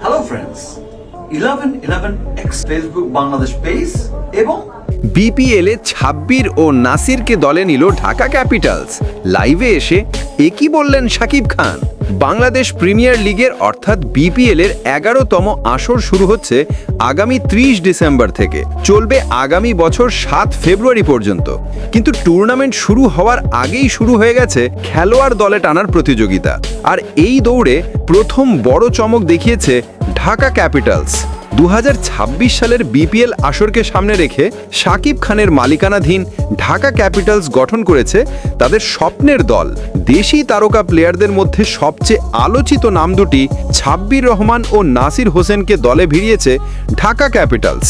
Hello friends eleven eleven x Facebook Bangladesh page এবং BPL Shabbir ও নাসিরকে দলে নিল ঢাকা ক্যাপিটালস। লাইভে এসে একই বললেন শাকিব খান? বাংলাদেশ প্রিমিয়ার লিগের অর্থাৎ বিপিএল এর এগারোতম আসর শুরু হচ্ছে আগামী ত্রিশ ডিসেম্বর থেকে। চলবে আগামী বছর সাত ফেব্রুয়ারি পর্যন্ত। কিন্তু টুর্নামেন্ট শুরু হওয়ার আগেই শুরু হয়ে গেছে খেলোয়াড় দলে টানার প্রতিযোগিতা। আর এই দৌড়ে প্রথম বড় চমক দেখিয়েছে ঢাকা ক্যাপিটালস। দু হাজার ছাব্বিশ সালের বিপিএল আসরকে সামনে রেখে শাকিব খানের মালিকানাধীন ঢাকা ক্যাপিটালস গঠন করেছে তাদের স্বপ্নের দল। দেশি তারকা প্লেয়ারদের মধ্যে সবচেয়ে আলোচিত নাম দুটি ছাব্বির রহমান ও নাসির হোসেনকে দলে ভিড়িয়েছে ঢাকা ক্যাপিটালস।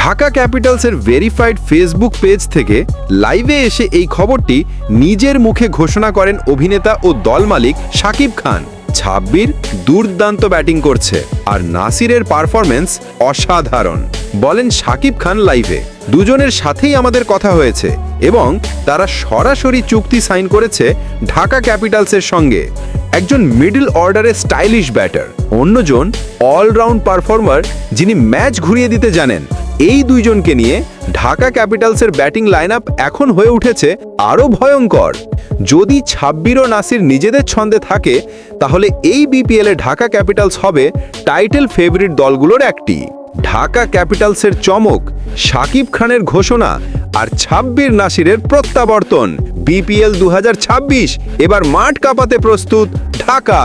ঢাকা ক্যাপিটালসের ভেরিফাইড ফেসবুক পেজ থেকে লাইভে এসে এই খবরটি নিজের মুখে ঘোষণা করেন অভিনেতা ও দল মালিক শাকিব খান। ছাব্বির দুর্দান্ত ব্যাটিং করছে আর নাসিরের পারফরমেন্স অসাধারণ। বলেন শাকিব খান লাইভে। দুজনের সাথেই আমাদের কথা হয়েছে এবং তারা সরাসরি চুক্তি সাইন করেছে ঢাকা ক্যাপিটালসের সঙ্গে। একজন মিডল অর্ডারের স্টাইলিশ ব্যাটার। অন্যজন অলরাউন্ড পারফর্মার যিনি ম্যাচ ঘুরিয়ে দিতে জানেন। এই দুইজনকে নিয়ে ঢাকা ক্যাপিটালসের ব্যাটিং লাইন এখন হয়ে উঠেছে আরও ভয়ঙ্কর। যদি ছাব্বির ও নাসির নিজেদের ছন্দে থাকে, তাহলে এই বিপিএলে ঢাকা ক্যাপিটালস হবে টাইটেল ফেভারিট দলগুলোর একটি। ঢাকা ক্যাপিটালসের চমক, সাকিব খানের ঘোষণা আর ছাব্বির নাসিরের প্রত্যাবর্তন। বিপিএল দু হাজার ছাব্বিশ এবার মাঠ কাঁপাতে প্রস্তুত ঢাকা।